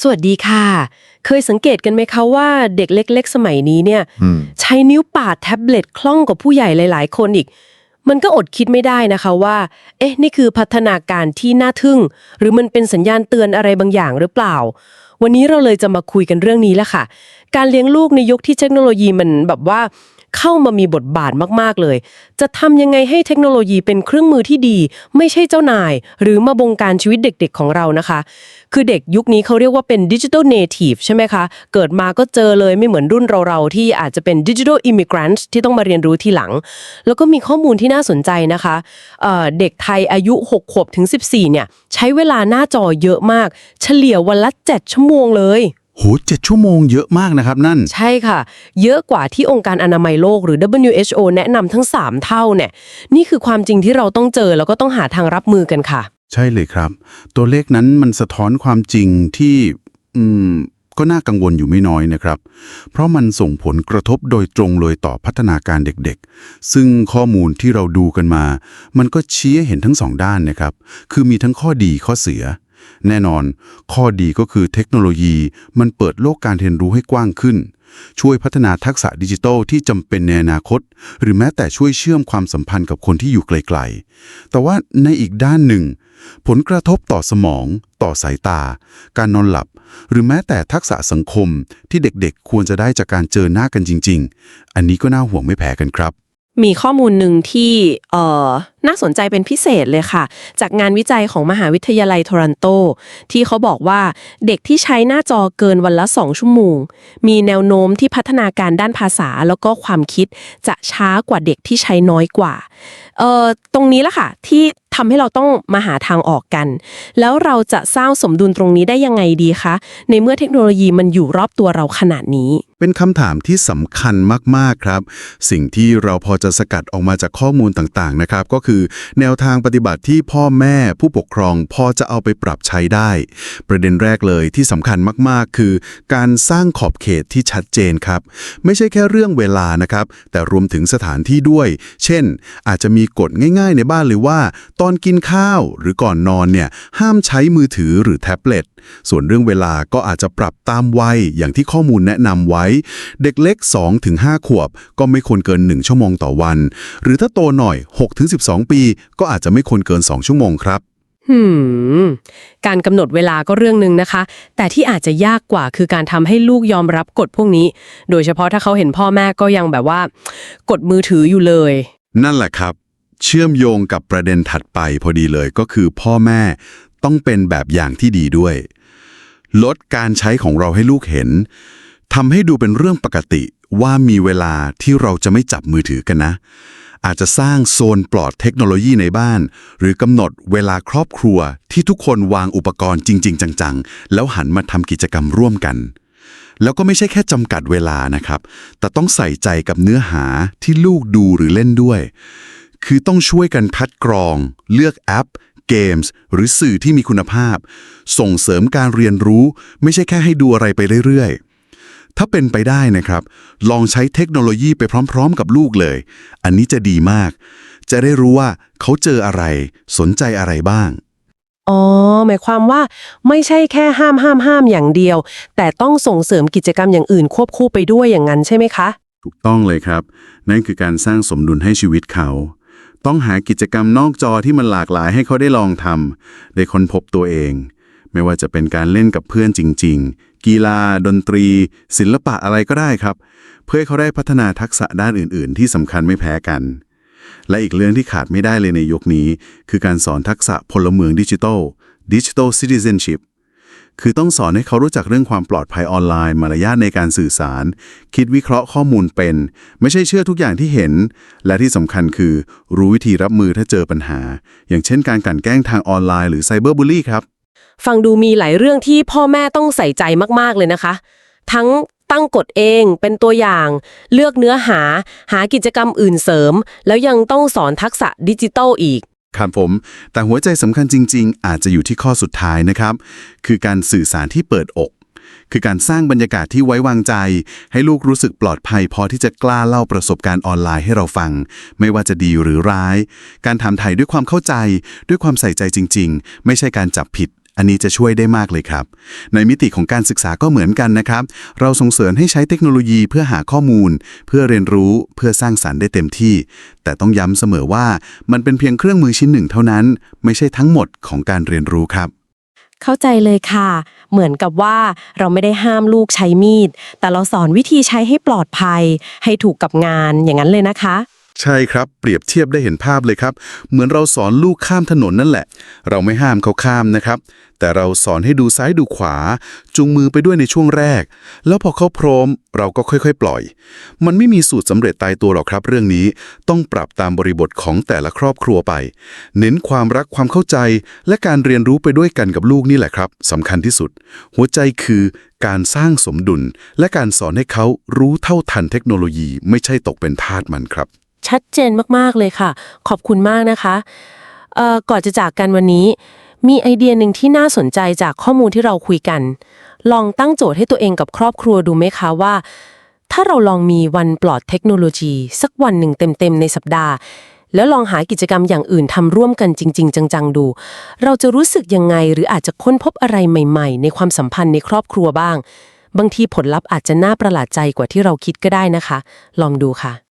สวัสดีค่ะ เคยสังเกตกันไหมคะว่าเด็กเล็ก ๆ สมัยนี้เนี่ย อืม ใช้นิ้วปาดแท็บเล็ตคล่องกว่าผู้ใหญ่หลาย ๆ คนอีก มันก็อดคิดไม่ได้นะคะว่า เอ๊ะ นี่คือพัฒนาการที่น่าทึ่ง หรือมันเป็นสัญญาณเตือนอะไรบางอย่างหรือเปล่า วันนี้เราเลยจะมาคุยกันเรื่องนี้แหละค่ะ การเลี้ยงลูกในยุคที่เทคโนโลยีมันแบบว่า เข้ามามีบทบาทมากๆเลย จะทำยังไงให้เทคโนโลยีเป็นเครื่องมือที่ดี ไม่ใช่เจ้านาย หรือมาบงการชีวิตเด็กๆของเรานะคะ คือเด็กยุคนี้เขาเรียกว่าเป็นดิจิทัลเนทีฟใช่ไหมคะ เกิดมาก็เจอเลยไม่เหมือนรุ่นเราๆที่อาจจะเป็นดิจิทัลอิมิเกรนต์ที่ต้องมาเรียนรู้ทีหลัง แล้วก็มีข้อมูลที่น่าสนใจนะคะเเด็กไทยอายุ 6 ขวบถึง 14 เนี่ยใช้เวลาหน้าจอเยอะมาก เฉลี่ยวันละ 7 ชั่วโมงเลย โหเจ็ดชั่วโมงเยอะมากนะครับนั่น ใช่ค่ะ เยอะกว่าที่องค์การอนามัยโลกหรือ WHO แนะนำทั้ง 3 เท่าเนี่ย นี่คือความจริงที่เราต้องเจอแล้วก็ต้องหาทางรับมือกันค่ะ ใช่เลยครับ ตัวเลขนั้นมันสะท้อนความจริงที่อืมก็น่ากังวลอยู่ไม่น้อยนะครับ เพราะมันส่งผลกระทบโดยตรงเลยต่อพัฒนาการเด็กๆ ซึ่งข้อมูลที่เราดูกันมา มันก็ชี้ให้เห็นทั้งสองด้านนะครับ คือมีทั้งข้อดีข้อเสีย แน่นอน ข้อดีก็คือเทคโนโลยีมันเปิดโลกการเรียนรู้ให้กว้างขึ้น ช่วยพัฒนาทักษะดิจิทัลที่จำเป็นในอนาคต หรือแม้แต่ช่วยเชื่อมความสัมพันธ์กับคนที่อยู่ไกลๆ แต่ว่าในอีกด้านหนึ่ง ผลกระทบต่อสมอง ต่อสายตา การนอนหลับ หรือแม้แต่ทักษะสังคมที่เด็กๆ ควรจะได้จากการเจอหน้ากันจริง ๆ อันนี้ก็น่าห่วงไม่แพ้กันครับ มีข้อมูลหนึ่งที่เอ่อน่าสนใจเป็นพิเศษเลยค่ะ จากงานวิจัยของมหาวิทยาลัยโทรันโต ที่เขาบอกว่าเด็กที่ใช้หน้าจอเกินวันละ 2 ชั่วโมง มีแนวโน้มที่พัฒนาการด้านภาษาแล้วก็ความคิดจะช้ากว่าเด็กที่ใช้น้อยกว่าเอ่อตรงนี้ละค่ะที่ทำให้เราต้องมาหาทางออกกัน แล้วเราจะสร้างสมดุลตรงนี้ได้ยังไงดีคะ ในเมื่อเทคโนโลยีมันอยู่รอบตัวเราขนาดนี้ เป็นคำถามที่สำคัญมาก ๆ ครับ สิ่งที่เราพอจะสกัดออกมาจากข้อมูลต่าง ๆ นะครับ ก็คือแนวทางปฏิบัติที่พ่อแม่ผู้ปกครองพอจะเอาไปปรับใช้ได้ ประเด็นแรกเลยที่สำคัญมากๆ คือ การสร้างขอบเขตที่ชัดเจนครับ ไม่ใช่แค่เรื่องเวลานะครับ แต่รวมถึงสถานที่ด้วย เช่น อาจจะมีกฎง่ายๆ ในบ้านเลยว่า ตอนกินข้าวหรือก่อนนอนเนี่ยห้ามใช้มือถือหรือแท็บเล็ตส่วนเรื่องเวลาก็อาจจะปรับตามวัยอย่างที่ข้อมูลแนะนำไว้ เด็กเล็ก 2-5 ขวบ ก็ไม่ควรเกิน 1 ชั่วโมงต่อวัน หรือถ้าโตหน่อย 6-12ปี ก็อาจจะไม่ควรเกิน 2 ชั่วโมงครับ หืม การกำหนดเวลาก็เรื่องหนึ่งนะคะ แต่ที่อาจจะยากกว่าคือการทำให้ลูกยอมรับกฎพวกนี้ โดยเฉพาะถ้าเขาเห็นพ่อแม่ก็ยังแบบว่า กดมือถืออยู่เลย นั่นแหละครับ เชื่อมโยงกับประเด็นถัดไปพอดีเลยก็คือพ่อแม่ต้องเป็นแบบอย่างที่ดีด้วย ลดการใช้ของเราให้ลูกเห็นทำให้ดูเป็นเรื่องปกติว่ามีเวลาที่เราจะไม่จับมือถือกันนะ อาจจะสร้างโซนปลอดเทคโนโลยีในบ้าน หรือกำหนดเวลาครอบครัวที่ทุกคนวางอุปกรณ์จริง ๆ จัง ๆ แล้วหันมาทำกิจกรรมร่วมกัน แล้วก็ไม่ใช่แค่จำกัดเวลานะครับ แต่ต้องใส่ใจกับเนื้อหาที่ลูกดูหรือเล่นด้วย คือต้องช่วยกันคัดกรอง เลือกแอปเกมส์หรือสื่อที่มีคุณภาพ ส่งเสริมการเรียนรู้ ไม่ใช่แค่ให้ดูอะไรไปเรื่อยๆ ถ้าเป็นไปได้นะครับ ลองใช้เทคโนโลยีไปพร้อมๆ กับลูกเลย อันนี้จะดีมาก จะได้รู้ว่าเขาเจออะไร สนใจอะไรบ้าง อ๋อ หมายความว่าไม่ใช่แค่ห้ามห้ามห้ามอย่างเดียว แต่ต้องส่งเสริมกิจกรรมอย่างอื่นควบคู่ไปด้วยอย่างนั้นใช่ไหมคะ ถูกต้องเลยครับ นั่นคือการสร้างสมดุลให้ชีวิตเขา ต้องหากิจกรรมนอกจอที่มันหลากหลายให้เขาได้ลองทำได้ค้นพบตัวเอง ไม่ว่าจะเป็นการเล่นกับเพื่อนจริงๆ กีฬา ดนตรี ศิลปะอะไรก็ได้ครับ เพื่อให้เขาได้พัฒนาทักษะด้านอื่น ๆ ที่สำคัญไม่แพ้กัน และอีกเรื่องที่ขาดไม่ได้เลยในยุคนี้ คือการสอนทักษะพลเมืองดิจิทัล Digital Citizenship คือต้องสอนให้เขารู้จักเรื่องความปลอดภัยออนไลน์ มารยาทในการสื่อสาร คิดวิเคราะห์ข้อมูลเป็น ไม่ใช่เชื่อทุกอย่างที่เห็น และที่สำคัญคือ รู้วิธีรับมือถ้าเจอปัญหา อย่างเช่นการกลั่นแกล้งทางออนไลน์หรือไซเบอร์บูลลี่ครับ ฟังดูมีหลายเรื่องที่พ่อแม่ต้องใส่ใจมากๆเลยนะคะ ทั้งตั้งกฎเองเป็นตัวอย่าง เลือกเนื้อหา หากิจกรรมอื่นเสริม แล้วยังต้องสอนทักษะดิจิทัลอีกครับผม แต่หัวใจสำคัญจริง ๆ อาจจะอยู่ที่ข้อสุดท้ายนะครับ คือการสื่อสารที่เปิดอก คือการสร้างบรรยากาศที่ไว้วางใจ ให้ลูกรู้สึกปลอดภัยพอที่จะกล้าเล่าประสบการณ์ออนไลน์ให้เราฟัง ไม่ว่าจะดีหรือร้าย การถามไถ่ด้วยความเข้าใจ ด้วยความใส่ใจจริง ๆ ไม่ใช่การจับผิด อันนี้จะช่วยได้มากเลยครับ ในมิติของการศึกษาก็เหมือนกันนะครับ เราส่งเสริมให้ใช้เทคโนโลยีเพื่อหาข้อมูล เพื่อเรียนรู้เพื่อสร้างสรรค์ได้เต็มที่ แต่ต้องย้ำเสมอว่ามันเป็นเพียงเครื่องมือชิ้นหนึ่งเท่านั้น ไม่ใช่ทั้งหมดของการเรียนรู้ครับ เข้าใจเลยค่ะ เหมือนกับว่าเราไม่ได้ห้ามลูกใช้มีด แต่เราสอนวิธีใช้ให้ปลอดภัย ให้ถูกกับงานอย่างนั้นเลยนะคะ ใช่ครับ เปรียบเทียบได้เห็นภาพเลยครับ เหมือนเราสอนลูกข้ามถนนนั่นแหละ เราไม่ห้ามเขาข้ามนะครับ แต่เราสอนให้ดูซ้ายดูขวาจูงมือไปด้วยในช่วงแรก แล้วพอเขาพร้อม เราก็ค่อยๆ ปล่อย มันไม่มีสูตรสำเร็จตายตัวหรอกครับ เรื่องนี้ต้องปรับตามบริบทของแต่ละครอบครัวไป เน้นความรักความเข้าใจ และการเรียนรู้ไปด้วยกันกับลูกนี่แหละครับสำคัญที่สุด หัวใจคือการสร้างสมดุล และการสอนให้เขารู้เท่าทันเทคโนโลยี ไม่ใช่ตกเป็นทาสมันครับ ชัดเจนมากๆเลยค่ะ ขอบคุณมากนะคะก่อนจะจากกันวันนี้ มีไอเดียหนึ่งที่น่าสนใจจากข้อมูลที่เราคุยกัน ลองตั้งโจทย์ให้ตัวเองกับครอบครัวดูไหมคะว่า ถ้าเราลองมีวันปลอดเทคโนโลยี สักวันหนึ่งเต็มๆในสัปดาห์ แล้วลองหากิจกรรมอย่างอื่นทำร่วมกันจริง ๆ จังๆดู เราจะรู้สึกยังไงหรืออาจจะค้นพบอะไรใหม่ ๆ ในความสัมพันธ์ในครอบครัวบ้าง บางทีผลลัพธ์อาจจะน่าประหลาดใจกว่าที่เราคิดก็ได้นะคะ ลองดูค่ะ